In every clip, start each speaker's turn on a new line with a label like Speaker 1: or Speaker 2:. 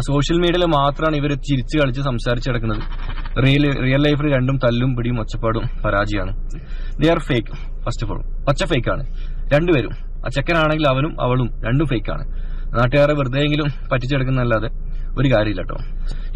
Speaker 1: Social മീഡിയയിൽ മാത്രമാണ് ഇവർ ചിരിച്ചു കളിച്ച് സംസാരിച്ച് കിടക്കുന്നത് റിയൽ റിയൽ ലൈഫിൽ രണ്ടും തല്ലും പിടിയും ഒച്ചപ്പാടും പരാജയമാണ്. They are fake first of all പച്ച ഫേക്ക് ആണ്. രണ്ടുപേരും. ആ ചെക്കനാണെങ്കിൽ അവനും അവളും രണ്ടും ഫേക്ക് ആണ്. നാട്ടുകാരെ വെറുതെയെങ്കിലും പറ്റിച്ചെടുക്കുന്നല്ലാതെ ഒരു കാര്യമില്ല കേട്ടോ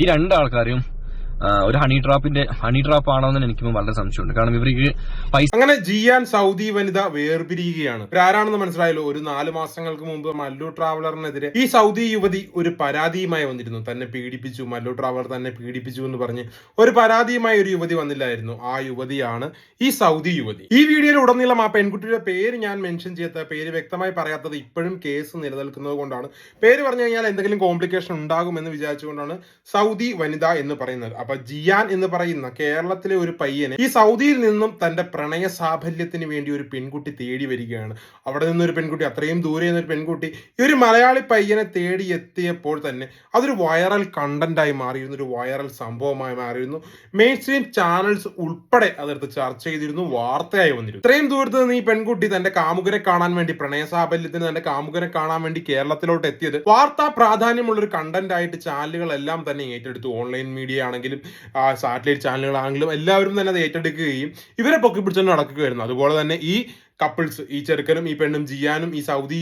Speaker 1: ഈ രണ്ടാൾക്കാരെയും ഒരു ഹണി ട്രാപ്പിന്റെ ഹണി ട്രാപ്പ് ആണോ എന്ന് എനിക്ക് വളരെ സംശയമുണ്ട്. കാരണം ഇവർക്ക് പൈസ
Speaker 2: അങ്ങനെ ജിയാൻ സൗദി വനിത വേർപിരിയുകയാണ്. ആരാണെന്ന് മനസ്സിലായല്ലോ? ഒരു നാല് മാസങ്ങൾക്ക് മുമ്പ് മല്ലു ട്രാവലറിനെതിരെ ഈ സൗദി യുവതി ഒരു പരാതിയുമായി വന്നിരുന്നു. തന്നെ പീഡിപ്പിച്ചു മല്ലു ട്രാവലർ തന്നെ പീഡിപ്പിച്ചു എന്ന് പറഞ്ഞ് ഒരു പരാതിയുമായി ഒരു യുവതി വന്നില്ലായിരുന്നു. ആ യുവതിയാണ് ഈ സൗദി യുവതി. ഈ വീഡിയോയിൽ ഉടനീളം ആ പെൺകുട്ടിയുടെ പേര് ഞാൻ മെൻഷൻ ചെയ്യാത്ത പേര് വ്യക്തമായി പറയാത്തത് ഇപ്പോഴും കേസ് നിലനിൽക്കുന്നത് കൊണ്ടാണ്. പേര് പറഞ്ഞു കഴിഞ്ഞാൽ എന്തെങ്കിലും കോംപ്ലിക്കേഷൻ ഉണ്ടാകുമെന്ന് വിചാരിച്ചുകൊണ്ടാണ് സൗദി വനിത എന്ന് പറയുന്നത്. അപ്പൊ ജിയാൻ എന്ന് പറയുന്ന കേരളത്തിലെ ഒരു പയ്യനെ ഈ സൗദിയിൽ നിന്നും തന്റെ പ്രണയ സാഫല്യത്തിന് വേണ്ടി ഒരു പെൺകുട്ടി തേടി വരികയാണ്. അവിടെ നിന്നൊരു പെൺകുട്ടി അത്രയും ദൂരെ നിന്നൊരു പെൺകുട്ടി ഈ ഒരു മലയാളി പയ്യനെ തേടി എത്തിയപ്പോൾ തന്നെ അതൊരു വൈറൽ കണ്ടന്റായി മാറിയിരുന്നു ഒരു വൈറൽ സംഭവമായി മാറിയിരുന്നു. മെയിൻ സ്ട്രീം ചാനൽസ് ഉൾപ്പെടെ അതെടുത്ത് ചർച്ച ചെയ്തിരുന്നു വാർത്തയായി വന്നിരുന്നു. ഇത്രയും ദൂരത്ത് നിന്ന് ഈ പെൺകുട്ടി തന്റെ കാമുകരെ കാണാൻ വേണ്ടി പ്രണയ സാഫല്യത്തിന് തന്റെ കാമുകരെ കാണാൻ വേണ്ടി കേരളത്തിലോട്ട് എത്തിയത് വാർത്താ പ്രാധാന്യമുള്ള ഒരു കണ്ടന്റ് ആയിട്ട് ചാനലുകളെല്ലാം തന്നെ ഏറ്റെടുത്തു. ഓൺലൈൻ മീഡിയ ആണെങ്കിലും സാറ്റലൈറ്റ് ചാനലുകളാണെങ്കിലും എല്ലാവരും തന്നെ അത് ഏറ്റെടുക്കുകയും ഇവരെ പൊക്കി പിടിച്ചുകൊണ്ട് നടക്കുകയായിരുന്നു. അതുപോലെ തന്നെ ഈ കപ്പിൾസ് ഈ ചെറുക്കനും ഈ പെണ്ണും ജിയാനും ഈ സൗദി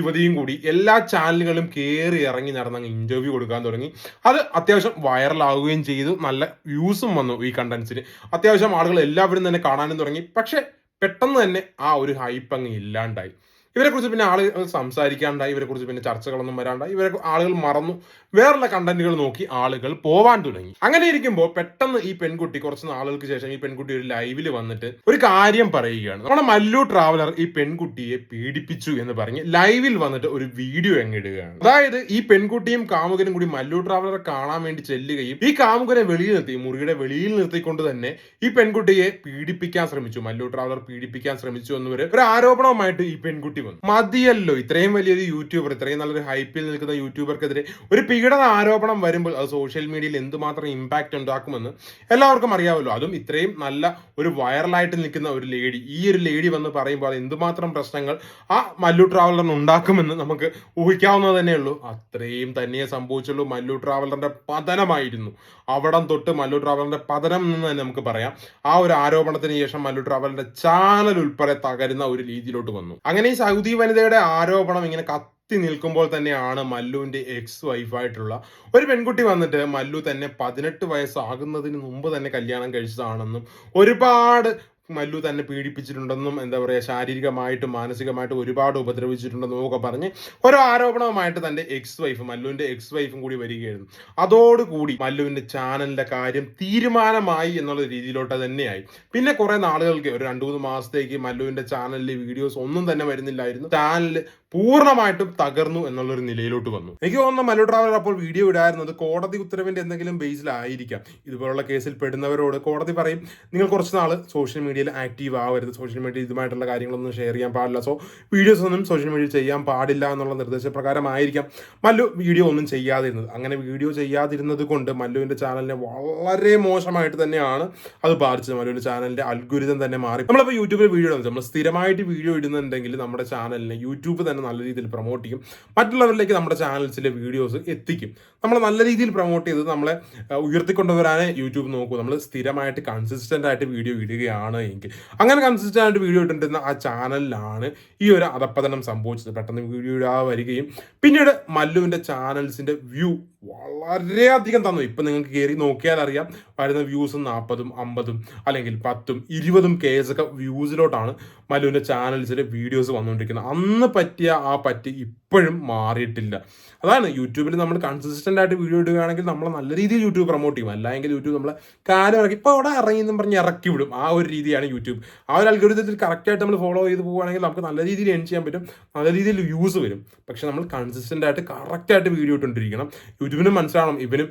Speaker 2: യുവതിയും കൂടി എല്ലാ ചാനലുകളും കയറി ഇറങ്ങി നടന്ന് ഇന്റർവ്യൂ കൊടുക്കാൻ തുടങ്ങി. അത് അത്യാവശ്യം വൈറലാവുകയും ചെയ്തു. നല്ല വ്യൂസും വന്നു ഈ കണ്ടന്റ്സിന് അത്യാവശ്യം ആളുകൾ എല്ലാവരും തന്നെ കാണാനും തുടങ്ങി. പക്ഷെ പെട്ടെന്ന് തന്നെ ആ ഒരു ഹൈപ്പ് അങ്ങ് ഇല്ലാണ്ടായി. ഇവരെ കുറിച്ച് പിന്നെ ആളുകൾ സംസാരിക്കാണ്ടായി ഇവരെ കുറിച്ച് പിന്നെ ചർച്ചകളൊന്നും വരാണ്ടായി. ഇവരെ ആളുകൾ മറന്നു. വേറുള്ള കണ്ടന്റുകൾ നോക്കി ആളുകൾ പോവാൻ തുടങ്ങി. അങ്ങനെ ഇരിക്കുമ്പോൾ പെട്ടെന്ന് ഈ പെൺകുട്ടി കുറച്ച് നാളുകൾക്ക് ശേഷം ഈ പെൺകുട്ടി ഒരു ലൈവിൽ വന്നിട്ട് ഒരു കാര്യം പറയുകയാണ്. നമ്മുടെ മല്ലു ട്രാവലർ ഈ പെൺകുട്ടിയെ പീഡിപ്പിച്ചു എന്ന് പറഞ്ഞ് ലൈവിൽ വന്നിട്ട് ഒരു വീഡിയോ അങ്ങിടുകയാണ് അതായത് ഈ പെൺകുട്ടിയും കാമുകനും കൂടി മല്ലു ട്രാവലറെ കാണാൻ വേണ്ടി ചെല്ലുകയും ഈ കാമുകനെ വെളിയിൽ നിർത്തി മുറിയുടെ വെളിയിൽ നിർത്തിക്കൊണ്ട് തന്നെ ഈ പെൺകുട്ടിയെ പീഡിപ്പിക്കാൻ ശ്രമിച്ചു. മല്ലു ട്രാവലർ പീഡിപ്പിക്കാൻ ശ്രമിച്ചു എന്നൊരു ഒരു ആരോപണവുമായിട്ട് ഈ പെൺകുട്ടി വന്നു മതിയല്ലോ ഇത്രയും വലിയൊരു യൂട്യൂബർ ഇത്രയും നല്ലൊരു ഹൈപ്പിൽ നിൽക്കുന്ന യൂട്യൂബർക്കെതിരെ ഒരു പീഡന ആരോപണം വരുമ്പോൾ അത് സോഷ്യൽ മീഡിയയിൽ എന്തുമാത്രം ഇമ്പാക്റ്റ് ഉണ്ടാക്കുമെന്ന് എല്ലാവർക്കും അറിയാമല്ലോ. അതും ഇത്രയും നല്ല ഒരു വൈറലായിട്ട് നിൽക്കുന്ന ഒരു ലേഡി ഈ ഒരു ലേഡി വന്ന് പറയുമ്പോൾ അത് എന്തുമാത്രം പ്രശ്നങ്ങൾ ആ മല്ലു ട്രാവലറിന് ഉണ്ടാക്കുമെന്ന് നമുക്ക് ഊഹിക്കാവുന്നത് തന്നെയുള്ളൂ. അത്രയും തന്നെ സംഭവിച്ചുള്ളൂ. മല്ലു ട്രാവലറിന്റെ പതനമായിരുന്നു. അവിടം തൊട്ട് മല്ലു ട്രാവലറിന്റെ പതനം എന്ന് തന്നെ നമുക്ക് പറയാം. ആ ഒരു ആരോപണത്തിന് ശേഷം മല്ലു ട്രാവലറിന്റെ ചാനൽ ഉൾപ്പെടെ തകരുന്ന ഒരു രീതിയിലോട്ട് വന്നു. അങ്ങനെ ഈ സൗദി വനിതയുടെ ആരോപണം ഇങ്ങനെ കത്തി നിൽക്കുമ്പോൾ തന്നെയാണ് മല്ലുവിന്റെ എക്സ് വൈഫായിട്ടുള്ള ഒരു പെൺകുട്ടി വന്നിട്ട് മല്ലു തന്നെ പതിനെട്ട് വയസ്സാകുന്നതിന് മുമ്പ് തന്നെ കല്യാണം കഴിച്ചതാണെന്നും ഒരുപാട് മല്ലു തന്നെ പീഡിപ്പിച്ചിട്ടുണ്ടെന്നും എന്താ പറയുക ശാരീരികമായിട്ടും മാനസികമായിട്ടും ഒരുപാട് ഉപദ്രവിച്ചിട്ടുണ്ടെന്നും ഒക്കെ പറഞ്ഞ് ഓരോ ആരോപണവുമായിട്ട് തന്റെ എക്സ് വൈഫ് മല്ലുവിന്റെ എക്സ് വൈഫും കൂടി വരികയായിരുന്നു. അതോടുകൂടി മല്ലുവിന്റെ ചാനലിന്റെ കാര്യം തീരുമാനമായി എന്നുള്ള രീതിയിലോട്ട് തന്നെയായി. പിന്നെ കുറെ നാളുകൾക്ക് ഒരു രണ്ടു മൂന്ന് മാസത്തേക്ക് മല്ലുവിന്റെ ചാനലിൽ വീഡിയോസ് ഒന്നും തന്നെ വരുന്നില്ലായിരുന്നു. ചാനൽ പൂർണമായിട്ടും തകർന്നു എന്നുള്ളൊരു നിലയിലോട്ട് വന്നു. എനിക്ക് തോന്നുന്നു മല്ലു ട്രാവലർ അപ്പോൾ വീഡിയോ ഇടായിരുന്നത് കോടതി ഉത്തരവിന്റെ എന്തെങ്കിലും ബേസിലായിരിക്കാം. ഇതുപോലുള്ള കേസിൽ പെടുന്നവരോട് കോടതി പറയും നിങ്ങൾ കുറച്ച് നാൾ സോഷ്യൽ മീഡിയയിൽ ആക്റ്റീവ് ആവരുത്. സോഷ്യൽ മീഡിയ ഇതുമായിട്ടുള്ള കാര്യങ്ങളൊന്നും ഷെയർ ചെയ്യാൻ പാടില്ല. സോ വീഡിയോസ് ഒന്നും സോഷ്യൽ മീഡിയയിൽ ചെയ്യാൻ പാടില്ല എന്നുള്ള നിർദ്ദേശപ്രകാരമായിരിക്കാം മല്ലു വീഡിയോ ഒന്നും ചെയ്യാതിരുന്നത്. അങ്ങനെ വീഡിയോ ചെയ്യാതിരുന്നത് കൊണ്ട് മല്ലുവിന്റെ ചാനലിനെ വളരെ മോശമായിട്ട് തന്നെയാണ് അത് ബാധിച്ചത്. മല്ലുവിന്റെ ചാനലിന്റെ അൽഗുരിതം തന്നെ മാറി. നമ്മളിപ്പോൾ യൂട്യൂബിൽ വീഡിയോ നമ്മൾ സ്ഥിരമായിട്ട് വീഡിയോ ഇടുന്നുണ്ടെങ്കിൽ നമ്മുടെ ചാനലിനെ യൂട്യൂബ് തന്നെ നല്ല രീതിയിൽ പ്രൊമോട്ട് ചെയ്യും. മറ്റുള്ളവരിലേക്ക് നമ്മുടെ ചാനൽസിലെ വീഡിയോസ് എത്തിക്കും. നമ്മൾ നല്ല രീതിയിൽ പ്രൊമോട്ട് ചെയ്ത് നമ്മളെ ഉയർത്തിക്കൊണ്ടുവരാനേ യൂട്യൂബ് നോക്കൂ. നമ്മൾ സ്ഥിരമായിട്ട് കൺസിസ്റ്റന്റ് ആയിട്ട് വീഡിയോ ഇടുകയാണ് എങ്കിൽ. അങ്ങനെ കൺസിസ്റ്റന്റ് ആയിട്ട് വീഡിയോ ഇട്ടിരുന്ന ആ ചാനലിലാണ് ഈ ഒരു അധപ്പതനം സംഭവിച്ചത്. പെട്ടെന്ന് വീഡിയോ ഇടാതെ വരികയും. പിന്നീട് മല്ലുവിന്റെ ചാനൽസിന്റെ വ്യൂ വളരെയധികം തന്നു. ഇപ്പം നിങ്ങൾക്ക് കയറി നോക്കിയാൽ അറിയാം വരുന്ന വ്യൂസ് നാൽപ്പതും അമ്പതും അല്ലെങ്കിൽ പത്തും ഇരുപതും കേസ് ഒക്കെ വ്യൂസിലോട്ടാണ് മലുവിന്റെ ചാനൽസിലെ വീഡിയോസ് വന്നുകൊണ്ടിരിക്കുന്നത്. അന്ന് പറ്റിയ ആ പറ്റി ഇപ്പോഴും മാറിയിട്ടില്ല. അതാണ് യൂട്യൂബിൽ നമ്മൾ കൺസിസ്റ്റന്റ് ആയിട്ട് വീഡിയോ ഇടുകയാണെങ്കിൽ നമ്മൾ നല്ല രീതിയിൽ യൂട്യൂബ് പ്രൊമോട്ട് ചെയ്യും. അല്ലെങ്കിൽ യൂട്യൂബ് നമ്മളെ കാലം ഇറക്കി ഇപ്പോൾ അവിടെ ഇറങ്ങി എന്നും പറഞ്ഞ് ഇറക്കി വിടും. ആ ഒരു രീതിയാണ് യൂട്യൂബ്. ആ ഒരു അൽഗോരിതത്തിൽ കറക്റ്റായിട്ട് നമ്മൾ ഫോളോ ചെയ്ത് പോവുകയാണെങ്കിൽ നമുക്ക് നല്ല രീതിയിൽ എൻ ചെയ്യാൻ പറ്റും. നല്ല രീതിയിൽ വ്യൂസ് വരും. പക്ഷെ നമ്മൾ കൺസിസ്റ്റന്റ് ആയിട്ട് കറക്റ്റായിട്ട് വീഡിയോ ഇട്ടുകൊണ്ടിരിക്കണം. യൂട്യൂബിനും മനസ്സിലാവണം. ഇവനും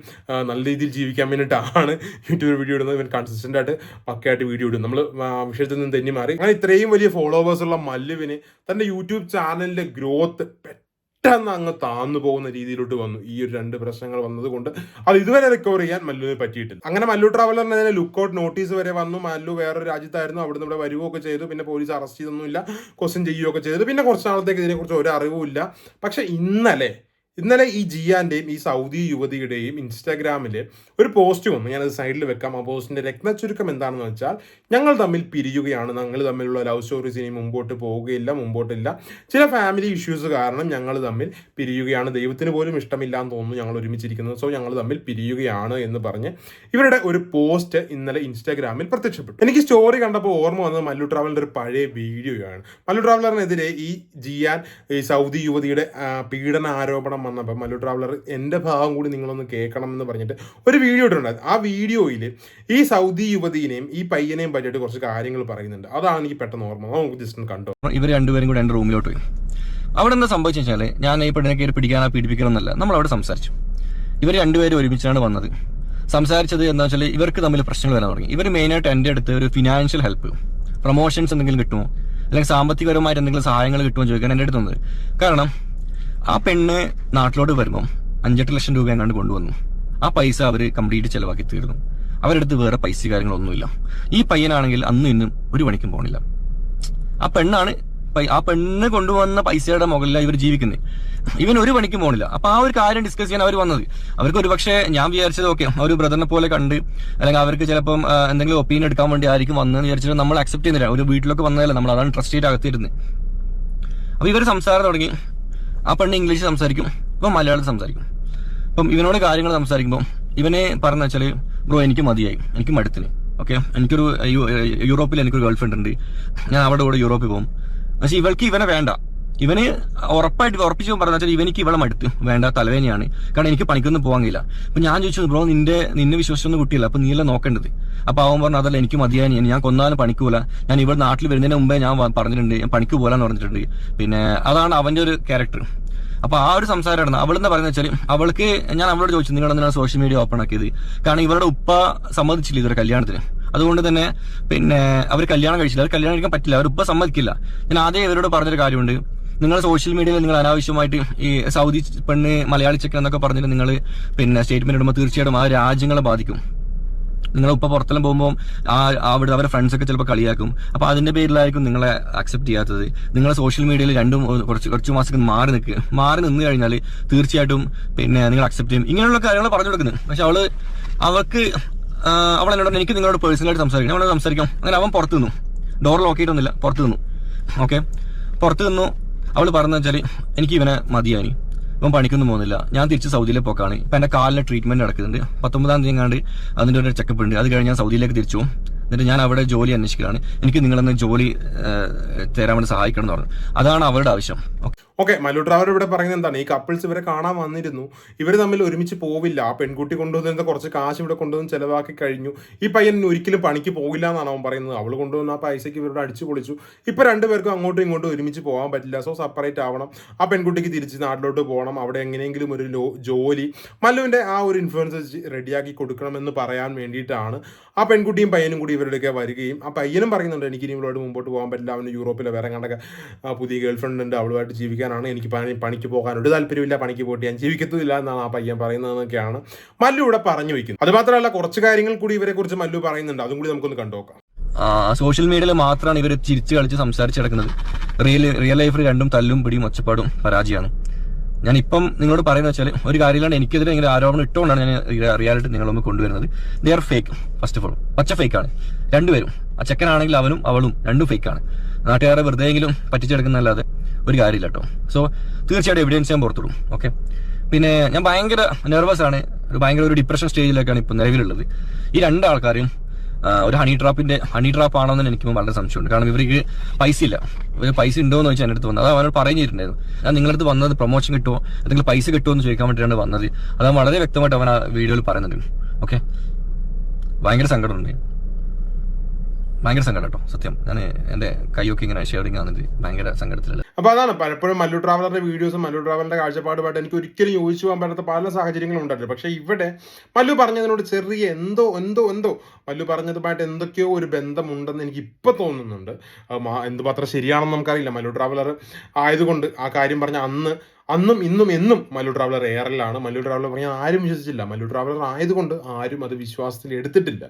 Speaker 2: നല്ല രീതിയിൽ ജീവിക്കാൻ വേണ്ടിയിട്ടാണ് യൂട്യൂബിൽ വീഡിയോ ഇടുന്നത്. ഇവൻ കൺസിസ്റ്റന്റ് ആയിട്ട് പക്കയായിട്ട് വീഡിയോ ഇടും. നമ്മൾ വിഷയത്തിൽ നിന്ന് തെന്നി മാറി. അങ്ങനെ ഇത്രയും വലിയ ഫോളോവേഴ്സ് ഉള്ള മല്ലുവിന് തന്റെ യൂട്യൂബ് ചാനലിന്റെ ഗ്രോത്ത് പെട്ടെന്ന് അങ്ങ് താന്നു പോകുന്ന രീതിയിലോട്ട് വന്നു. ഈ ഒരു രണ്ട് പ്രശ്നങ്ങൾ വന്നതുകൊണ്ട് അത് ഇതുവരെ റിക്കവർ ചെയ്യാൻ മല്ലുവിന് പറ്റിയിട്ടില്ല. അങ്ങനെ മല്ലു ട്രാവലറിന് ലുക്കൗട്ട് നോട്ടീസ് വരെ വന്നു. മല്ലു വേറൊരു രാജ്യത്തായിരുന്നു. അവിടുന്ന് ഇവിടെ വരുവൊക്കെ ചെയ്തു. പിന്നെ പോലീസ് അറസ്റ്റ് ചെയ്തൊന്നുമില്ല. ക്വസ്റ്റ്യൻ ചെയ്യുകയൊക്കെ ചെയ്തു. പിന്നെ കുറച്ച് നാളത്തേക്ക് ഇതിനെക്കുറിച്ച് ഒരു അറിവുമില്ല പക്ഷെ ഇന്നലെ ഇന്നലെ ഈ ജിയാന്റെയും ഈ സൗദി യുവതിയുടെയും ഇൻസ്റ്റാഗ്രാമിൽ ഒരു പോസ്റ്റ് വന്നു. ഞാനത് സൈഡിൽ വെക്കാം. ആ പോസ്റ്റിന്റെ രത്നച്ചുരുക്കം എന്താണെന്ന് വെച്ചാൽ ഞങ്ങൾ തമ്മിൽ പിരിയുകയാണ്. ഞങ്ങൾ തമ്മിലുള്ള ലവ് സ്റ്റോറീസ് ഇനി മുമ്പോട്ട് പോവുകയില്ല മുമ്പോട്ടില്ല. ചില ഫാമിലി ഇഷ്യൂസ് കാരണം ഞങ്ങൾ തമ്മിൽ പിരിയുകയാണ്. ദൈവത്തിന് പോലും ഇഷ്ടമില്ല എന്ന് തോന്നുന്നു ഞങ്ങൾ ഒരുമിച്ചിരിക്കുന്നത്. സോ ഞങ്ങൾ തമ്മിൽ പിരിയുകയാണ് എന്ന് പറഞ്ഞ് ഇവരുടെ ഒരു പോസ്റ്റ് ഇന്നലെ ഇൻസ്റ്റാഗ്രാമിൽ പ്രത്യക്ഷപ്പെട്ടു. എനിക്ക് സ്റ്റോറി കണ്ടപ്പോൾ ഓർമ്മ വന്നത് മല്ലു ട്രാവലിന്റെ ഒരു പഴയ വീഡിയോയാണ് മല്ലു ട്രാവലറിനെതിരെ ഈ ജിയാൻ ഈ സൗദി യുവതിയുടെ പീഡന ആരോപണം വന്നപ്പോൾ മല്ലു ട്രാവലർ എന്റെ ഭാഗം കൂടി നിങ്ങളൊന്ന് കേൾക്കണം എന്ന് പറഞ്ഞിട്ട് ഒരു വീഡിയോ ഇട്ടിട്ടുണ്ട്. ആ വീഡിയോയിൽ ഈ സൗദി യുവതിയെയും ഈ പയ്യനെയും പറ്റിയിട്ട് കുറച്ച് കാര്യങ്ങൾ പറയുന്നുണ്ട്. അതാണ് എനിക്ക് പെട്ടെന്ന് ഓർമ്മ നമുക്ക് ജസ്റ്റ് കണ്ടോ
Speaker 1: ഇവർ രണ്ടുപേരും കൂടി എന്റെ റൂമിലോട്ട് പോയി. അവിടെ എന്താ സംഭവിച്ചു വെച്ചാൽ ഞാൻ ഈ പെണ്ണിനെ കയറി പിടിക്കാനാ പീഡിപ്പിക്കണം എന്നല്ല നമ്മൾ അവിടെ സംസാരിച്ചു. ഇവർ രണ്ടുപേരും ഒരുമിച്ചാണ് വന്നത്. സംസാരിച്ചത് എന്താ വെച്ചാൽ ഇവർക്ക് തമ്മിൽ പ്രശ്നങ്ങൾ വരാൻ തുടങ്ങി. ഇവർ മെയിനായിട്ട് എന്റെ അടുത്ത് ഒരു ഫിനാൻഷ്യൽ ഹെൽപ്പ് പ്രൊമോഷൻസ് എന്തെങ്കിലും കിട്ടുമോ? അല്ലെങ്കിൽ സാമ്പത്തികപരമായിട്ട് എന്തെങ്കിലും സഹായങ്ങൾ കിട്ടുമോ ചോദിക്കാൻ എന്റെ അടുത്ത് വന്നത്. കാരണം ആ പെണ്ണ് നാട്ടിലോട്ട് വരുമ്പം അഞ്ചെട്ട് ലക്ഷം രൂപ എങ്ങാണ്ട് കൊണ്ടുവന്നു. ആ പൈസ അവർ കംപ്ലീറ്റ് ചിലവാക്കി തീർന്നു. അവരുടെ അടുത്ത് വേറെ പൈസ കാര്യങ്ങളൊന്നുമില്ല. ഈ പയ്യനാണെങ്കിൽ അന്ന് ഇന്നും ഒരു പണിക്കും പോണില്ല. ആ പെണ്ണാണ് ആ പെണ്ണ് കൊണ്ടുവന്ന പൈസയുടെ മുകളിലാണ് ഇവർ ജീവിക്കുന്നത് ഇവൻ ഒരു പണിക്കും പോണില്ല. അപ്പൊ ആ ഒരു കാര്യം ഡിസ്കസ് ചെയ്യാൻ അവർ വന്നത്. അവർക്ക് ഒരു പക്ഷേ ഞാൻ വിചാരിച്ചത് ഓക്കെ ഒരു ബ്രദറിനെ പോലെ കണ്ട് അല്ലെങ്കിൽ അവർക്ക് ചിലപ്പം എന്തെങ്കിലും ഒപ്പീനിയൻ എടുക്കാൻ വേണ്ടി ആയിരിക്കും വന്നതെന്ന് വിചാരിച്ചിട്ട് നമ്മൾ അക്സെപ്റ്റ് ചെയ്യുന്നില്ല. ഒരു വീട്ടിലൊക്കെ വന്നതല്ല നമ്മൾ അതാണ് ട്രസ്റ്റ് ചെയ്ത് അകത്തിരുന്നത് അപ്പൊ ഇവർ സംസാരം തുടങ്ങി. ആ പെണ്ണ് ഇംഗ്ലീഷ് സംസാരിക്കും. ഇപ്പം മലയാളം സംസാരിക്കും. അപ്പം ഇവനോട് കാര്യങ്ങൾ സംസാരിക്കുമ്പോൾ ഇവനെ പറഞ്ഞ വെച്ചാൽ ബ്രോ എനിക്ക് മതിയായി. എനിക്ക് മടുത്തിന്. ഓക്കെ? എനിക്കൊരു യൂറോപ്പിൽ എനിക്കൊരു ഗേൾഫ്രണ്ട് ഉണ്ട്. ഞാൻ അവിടെ കൂടെ യൂറോപ്പിൽ പോകും. പക്ഷെ ഇവൾക്ക് ഇവനെ വേണ്ട. ഇവന് ഉറപ്പായിട്ട് ഉറപ്പിച്ചു പറഞ്ഞാൽ ഇവനിക്ക് ഇവളെ മടുത്ത്. വേണ്ട തലവേനയാണ് കാരണം എനിക്ക് പണിക്കൊന്നും പോകാൻ കഴിയില്ല. അപ്പൊ ഞാൻ ചോദിച്ചു ബ്രോ നിന്റെ നിന്നെ വിശ്വസിച്ചൊന്നും കുട്ടിയില്ല. അപ്പൊ നീയല്ല നോക്കേണ്ടത്? അപ്പൊ അവൻ പറഞ്ഞു അതല്ല എനിക്ക് മതിയായി ഞാൻ കൊന്നാലും പണിക്കൂല ഞാൻ ഇവിടെ നാട്ടിൽ വരുന്നതിന് മുമ്പേ ഞാൻ പറഞ്ഞിട്ടുണ്ട്. ഞാൻ പണിക്ക് പോലാന്ന് പറഞ്ഞിട്ടുണ്ട്. പിന്നെ അതാണ് അവന്റെ ഒരു ക്യാരക്ടർ അപ്പൊ ആ ഒരു സംസാരമാണ് അവളെന്ന് പറയുന്നത് വെച്ചാൽ അവൾക്ക് ഞാൻ അവളോട് ചോദിച്ചു നിങ്ങൾ എന്തിനാണ് സോഷ്യൽ മീഡിയ ഓപ്പൺ ആക്കിയത്? കാരണം ഇവരുടെ ഉപ്പ സമ്മതിച്ചില്ല ഇതൊരു കല്യാണത്തിന്. അതുകൊണ്ട് തന്നെ പിന്നെ അവർ കല്യാണം കഴിച്ചില്ല. അവർ കല്യാണം കഴിക്കാൻ പറ്റില്ല. അവർ ഉപ്പ സമ്മതിക്കില്ല. ഞാൻ ആദ്യം ഇവരോട് പറഞ്ഞൊരു കാര്യമുണ്ട്. നിങ്ങൾ സോഷ്യൽ മീഡിയയിൽ നിങ്ങൾ അനാവശ്യമായിട്ട് ഈ സൗദി പെണ്ണ് മലയാളി ചെക്കൻ എന്നൊക്കെ പറഞ്ഞിട്ട് നിങ്ങൾ പിന്നെ സ്റ്റേറ്റ്മെന്റ് ഇടുമ്പോൾ തീർച്ചയായിട്ടും ആ രാജ്യങ്ങളെ ബാധിക്കും. നിങ്ങൾ ഇപ്പൊ പുറത്തെല്ലാം പോകുമ്പോൾ ആ അവിടെ അവരുടെ ഫ്രണ്ട്സ് ഒക്കെ ചിലപ്പോൾ കളിയാക്കും. അപ്പൊ അതിന്റെ പേരിലായിരിക്കും നിങ്ങളെ അക്സെപ്റ്റ് ചെയ്യാത്തത്. നിങ്ങൾ സോഷ്യൽ മീഡിയയിൽ രണ്ടും കുറച്ച് കുറച്ച് മാസം മാറി നിൽക്കുക മാറി നിന്ന് കഴിഞ്ഞാൽ തീർച്ചയായിട്ടും പിന്നെ നിങ്ങൾ അക്സെപ്റ്റ് ചെയ്യും. ഇങ്ങനെയുള്ള കാര്യങ്ങൾ പറഞ്ഞു കൊടുക്കുന്നത് പക്ഷെ അവൾ അവൾക്ക് അവൾ എന്നോട് എനിക്ക് നിങ്ങളോട് പേഴ്സണലായിട്ട് സംസാരിക്കണം. അവളോട് സംസാരിക്കാം. അങ്ങനെ അവൻ പുറത്തു നിന്നു. ഡോർ ലോക്ക് ചെയ്തൊന്നുമില്ല പുറത്തു നിന്നു. ഓക്കെ പുറത്തു നിന്നു. അവൾ പറഞ്ഞു വെച്ചാൽ എനിക്ക് ഇവനെ മതിയാനി ഇവൻ പണിക്കൊന്നും പോകുന്നില്ല. ഞാൻ തിരിച്ച് സൗദിയിലെ പോക്കാണ്. ഇപ്പൊ എന്റെ കാലിലെ ട്രീറ്റ്മെന്റ് നടക്കുന്നുണ്ട്. പത്തൊമ്പതാം തീയതി എങ്ങാണ്ട് അതിന്റെ ഒരു ചെക്കപ്പ് ഉണ്ട്. അത് കഴിഞ്ഞ് ഞാൻ സൗദിയിലേക്ക് തിരിച്ചു എന്നിട്ട് ഞാൻ അവിടെ ജോലി അന്വേഷിക്കുകയാണ്. എനിക്ക് നിങ്ങളെന്ന് ജോലി തരാൻ വേണ്ടി സഹായിക്കണം എന്ന് പറഞ്ഞു. അതാണ് അവരുടെ ആവശ്യം. ഓക്കെ
Speaker 2: മലു ഡ്രൈവർ ഇവിടെ പറയുന്നത് എന്താണ്? ഈ കപ്പിൾസ് ഇവരെ കാണാൻ വന്നിരുന്നു. ഇവർ തമ്മിൽ ഒരുമിച്ച് പോവില്ല. ആ പെൺകുട്ടി കൊണ്ടുവന്നിരുന്ന കുറച്ച് കാശ് ഇവിടെ കൊണ്ടുവന്ന് ചിലവാക്കി കഴിഞ്ഞു. ഈ പയ്യൻ ഒരിക്കലും പണിക്ക് പോകില്ല എന്നാണ് അവൻ പറയുന്നത്. അവൾ കൊണ്ടുവന്ന ആ പൈസയ്ക്ക് ഇവരോട് അടിച്ചു പൊളിച്ചു. ഇപ്പൊ രണ്ടുപേർക്കും അങ്ങോട്ടും ഇങ്ങോട്ടും ഒരുമിച്ച് പോകാൻ പറ്റില്ല. സോ സെപ്പറേറ്റ് ആവണം. ആ പെൺകുട്ടിക്ക് തിരിച്ച് നാട്ടിലോട്ട് പോകണം. അവിടെ എങ്ങനെയെങ്കിലും ഒരു ജോലി. മല്ലുവിന്റെ ആ ഒരു ഇൻഫ്ലുവൻസ് റെഡിയാക്കി കൊടുക്കണമെന്ന് പറയാൻ വേണ്ടിയിട്ടാണ് ആ പെൺകുട്ടിയും പയ്യനും കൂടി ഇവരുടെയൊക്കെ വരികയും ആ പയ്യനും പറയുന്നുണ്ട് എനിക്ക് ഇനി ഇവളോട് മുമ്പോട്ട് പോകാൻ പറ്റില്ല. അവന് യൂറോപ്പിലെ വേറെ കണ്ടൊക്കെ പുതിയ ഗേൾഫ്രണ്ട് ഉണ്ട്. അവളുമായിട്ട് ജീവിക്കാനാണ് എനിക്ക് പണി പണിക്ക് പോകാൻ ഒരു താല്പര്യമില്ല പണിക്ക് പോയിട്ട് ഞാൻ ജീവിക്കത്തില്ല എന്നാണ് ആ പയ്യൻ പറയുന്നതെന്നൊക്കെയാണ് മല്ലു ഇവിടെ പറഞ്ഞു വയ്ക്കുന്നത്. അത് മാത്രമല്ല കുറച്ച് കാര്യങ്ങൾ കൂടി ഇവരെ കുറിച്ച് മല്ലു പറയുന്നുണ്ട്. അതും കൂടി നമുക്കൊന്ന് കണ്ടുനോക്കാം.
Speaker 1: സോഷ്യൽ മീഡിയയിൽ മാത്രമാണ് ഇവർ ചിരിച്ചു കളിച്ച് സംസാരിച്ച് കിടക്കുന്നത് റിയൽ റിയൽ ലൈഫിൽ രണ്ടും തല്ലും പിടിയും ഒച്ചപ്പാടും പരാജയമാണ്. ഞാൻ ഇപ്പം നിങ്ങളോട് പറയുന്നത് വെച്ചാൽ ഒരു കാര്യമില്ലാണ്ട് എനിക്കെതിരെ ഇങ്ങനെ ആരോപണം ഇട്ടുകൊണ്ടാണ് ഞാൻ റിയാലിറ്റി നിങ്ങളൊന്ന് കൊണ്ടുവരുന്നത്. They are fake first of all പച്ച ഫേക്കാണ് രണ്ടുപേരും. ആ ചെക്കനാണെങ്കിൽ അവനും അവളും രണ്ടും ഫേക്കാണ് നാട്ടുകാരെ വെറുതെയെങ്കിലും പറ്റിച്ചെടുക്കുന്നല്ലാതെ ഒരു കാര്യമില്ല കേട്ടോ. സോ തീർച്ചയായിട്ടും എവിഡൻസ് ഞാൻ പുറത്തുവിടും. ഓക്കെ പിന്നെ ഞാൻ ഭയങ്കര നെർവസ് ആണ്. ഒരു ഭയങ്കര ഒരു ഡിപ്രഷൻ സ്റ്റേജിലേക്കാണ് ഇപ്പോൾ നിലവിലുള്ളത്. ഈ രണ്ട് ആൾക്കാരും ഒരു ഹണി ട്രാപ്പിന്റെ ഹണി ട്രാപ്പ് ആണോന്ന് എനിക്ക് വളരെ സംശയമുണ്ട്. കാരണം ഇവർക്ക് പൈസ ഇല്ല. ഇവർ പൈസ ഉണ്ടോ എന്ന് ചോദിച്ചാൽ എന്റെ അടുത്ത് വന്നത്. അത് അവനോട് പറഞ്ഞിട്ടുണ്ടായിരുന്നു ഞാൻ നിങ്ങളടുത്ത് വന്നത് പ്രൊമോഷൻ കിട്ടുമോ എന്തെങ്കിലും പൈസ കിട്ടുമോ എന്ന് ചോദിക്കാൻ വേണ്ടിയിട്ടാണ് വന്നത്. അതാണ് വളരെ വ്യക്തമായിട്ട് അവൻ ആ വീഡിയോയിൽ പറയുന്നുണ്ട്. ഓക്കെ ഭയങ്കര സങ്കടമുണ്ട്. ഭയങ്കര സങ്കടം കേട്ടോ സത്യം. ഞാൻ എന്റെ കൈയൊക്കെ ഇങ്ങനെ ഷെയറിങ് ആകുന്നത് ഭയങ്കര സങ്കടത്തിലല്ല
Speaker 2: അപ്പൊ അതാണ് പലപ്പോഴും മല്ലു ട്രാവലറിന്റെ വീഡിയോസും മല്ലു ട്രാവലറിന്റെ കാഴ്ചപ്പാടുമായിട്ട് എനിക്ക് ഒരിക്കലും യോജിച്ചു പോകാൻ പറ്റാത്ത പല സാഹചര്യങ്ങളും ഉണ്ടായിട്ടില്ല പക്ഷെ ഇവിടെ മല്ലു പറഞ്ഞതിനോട് ചെറിയ എന്തോ എന്തോ എന്തോ മല്ലു പറഞ്ഞതുമായിട്ട് എന്തൊക്കെയോ ഒരു ബന്ധമുണ്ടെന്ന് എനിക്ക് ഇപ്പൊ തോന്നുന്നുണ്ട്. എന്തുമാത്രം ശരിയാണെന്ന് നമുക്കറിയില്ല. മല്ലു ട്രാവലർ ആയതുകൊണ്ട് ആ കാര്യം പറഞ്ഞ അന്ന് അന്നും ഇന്നും എന്നും മല്ലു ട്രാവലർ എയറിലാണ് മല്ലു ട്രാവലർ പറഞ്ഞാൽ ആരും വിശ്വസിച്ചില്ല. മല്ലു ട്രാവലർ ആയതുകൊണ്ട് ആരും അത് വിശ്വാസത്തിൽ എടുത്തിട്ടില്ല.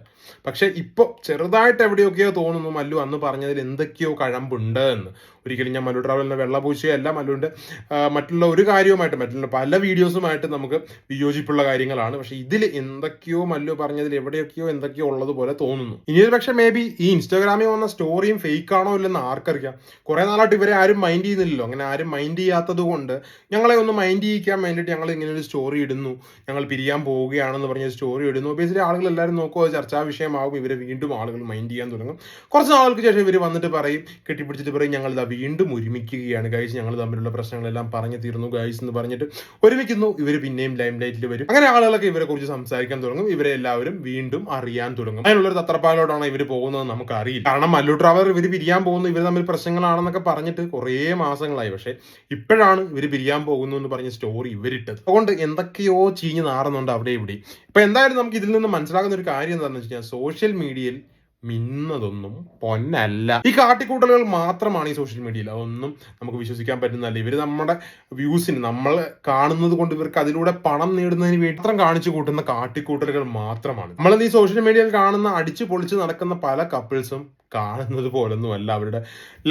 Speaker 2: പക്ഷെ ഇപ്പോൾ ചെറുതായിട്ട് എവിടെയൊക്കെയോ തോന്നുന്നു മല്ലു അന്ന് പറഞ്ഞതിൽ എന്തൊക്കെയോ കഴമ്പുണ്ട് എന്ന്. ഒരിക്കലും ഞാൻ മല്ലു ട്രാവലറിന്റെ വെള്ളപൂശയല്ല മല്ലുവിന്റെ ആ, മറ്റുള്ള ഒരു കാര്യവുമായിട്ട് മറ്റുള്ള പല വീഡിയോസുമായിട്ട് നമുക്ക് വിയോജിപ്പുള്ള കാര്യങ്ങളാണ്. പക്ഷെ ഇതിൽ എന്തൊക്കെയോ മല്ലു പറഞ്ഞതിൽ എവിടെയൊക്കെയോ എന്തൊക്കെയോ ഉള്ളതുപോലെ തോന്നുന്നു. ഇനി ഒരു പക്ഷേ മേ ബി ഈ ഇൻസ്റ്റാഗ്രാമിൽ വന്ന സ്റ്റോറിയും ഫേക്ക് ആണോ ഇല്ലെന്ന് ആർക്കറിയാം. കുറെ നാളായിട്ട് ഇവരെ ആരും മൈൻഡ് ചെയ്യുന്നില്ലല്ലോ. അങ്ങനെ ആരും മൈൻഡ് ചെയ്യാത്തത് കൊണ്ട് ഞങ്ങളെ ഒന്ന് മൈൻഡ് ചെയ്യിക്കാൻ വേണ്ടിയിട്ട് ഞങ്ങൾ ഇങ്ങനെ ഒരു സ്റ്റോറി ഇടുന്നു. ഞങ്ങൾ പിരിയാൻ പോവുകയാണെന്ന് പറഞ്ഞ സ്റ്റോറി ഇടുന്നു. ബേസിലി ആളുകൾ എല്ലാവരും നോക്കുമോ ചർച്ചാ വിഷയമാകും. ഇവരെ വീണ്ടും ആളുകൾ മൈൻഡ് ചെയ്യാൻ തുടങ്ങും. കുറച്ച് നാളുകൾക്ക് ശേഷം ഇവർ വന്നിട്ട് പറയും കെട്ടിപ്പിടിച്ചിട്ട് പറയും ഞങ്ങൾ വീണ്ടും ഒരുമിക്കുകയാണ്. ഗൈസ് ഞങ്ങൾ തമ്മിലുള്ള പ്രശ്നങ്ങളെല്ലാം പറഞ്ഞു തീർന്നു. ഗൈസ് എന്ന് പറഞ്ഞിട്ട് ഒരുമിക്കുന്നു. ഇവർ പിന്നെയും ലൈം ലൈറ്റിൽ വരും. അങ്ങനെ ആളുകളൊക്കെ ഇവരെ കുറിച്ച് സംസാരിക്കാൻ തുടങ്ങും. ഇവരെ എല്ലാവരും വീണ്ടും അറിയാൻ തുടങ്ങും. അതിനുള്ളൊരു തത്രപ്പാലോടാണ് ഇവർ പോകുന്നത് നമുക്ക് അറിയില്ല കാരണം മല്ലു ട്രാവലർ ഇവർ പിരിയാൻ പോകുന്നു. ഇവർ തമ്മിൽ പ്രശ്നങ്ങളാണെന്നൊക്കെ പറഞ്ഞിട്ട് കുറേ മാസങ്ങളായി. പക്ഷേ ഇപ്പോഴാണ് ഇവർ പിരിയാൻ പോകുന്നു എന്ന് പറഞ്ഞ സ്റ്റോറി ഇവരിട്ടത്. അതുകൊണ്ട് എന്തൊക്കെയോ ചീഞ്ഞ് നാറുന്നുണ്ട് അവിടെ ഇവിടെ. ഇപ്പൊ എന്തായാലും നമുക്ക് ഇതിൽ നിന്ന് മനസ്സിലാകുന്ന ഒരു കാര്യം എന്താണെന്ന് വെച്ച് കഴിഞ്ഞാൽ സോഷ്യൽ മീഡിയയിൽ മിന്നതൊന്നും പൊന്നല്ല. ഈ കാട്ടിക്കൂട്ടലുകൾ മാത്രമാണ് ഈ സോഷ്യൽ മീഡിയയിൽ അതൊന്നും നമുക്ക് വിശ്വസിക്കാൻ പറ്റുന്നതല്ല. ഇവർ നമ്മുടെ വ്യൂസിന് നമ്മൾ കാണുന്നത് കൊണ്ട് ഇവർക്ക് അതിലൂടെ പണം നേടുന്നതിന് വേണ്ടി മാത്രം കാണിച്ചു കൂട്ടുന്ന കാട്ടിക്കൂട്ടലുകൾ മാത്രമാണ്. നമ്മൾ ഈ സോഷ്യൽ മീഡിയയിൽ കാണുന്ന അടിച്ചു പൊളിച്ച് നടക്കുന്ന പല കപ്പിൾസും കാണുന്നത് പോലൊന്നും അല്ല അവരുടെ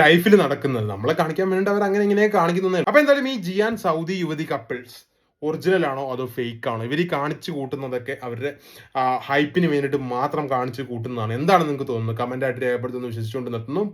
Speaker 2: ലൈഫിൽ നടക്കുന്നത്. നമ്മളെ കാണിക്കാൻ വേണ്ടി അവർ അങ്ങനെ ഇങ്ങനെ കാണിക്കുന്നതാണ് അപ്പൊ എന്തായാലും ഈ ജിയാൻ സൗദി യുവതി കപ്പിൾസ് ഒറിജിനൽ ആണോ അതോ ഫേക്ക് ആണോ? ഇവർ കാണിച്ചു കൂട്ടുന്നതൊക്കെ അവരുടെ ഹൈപ്പിന് വേണ്ടിയിട്ട് മാത്രം കാണിച്ചു കൂട്ടുന്നതാണ്. എന്താണ് നിങ്ങൾക്ക് തോന്നുന്നത്? കമന്റ് ആയിട്ട് രേഖപ്പെടുത്തുന്ന വിശ്വസിച്ചുകൊണ്ട് നിർത്തുന്നു.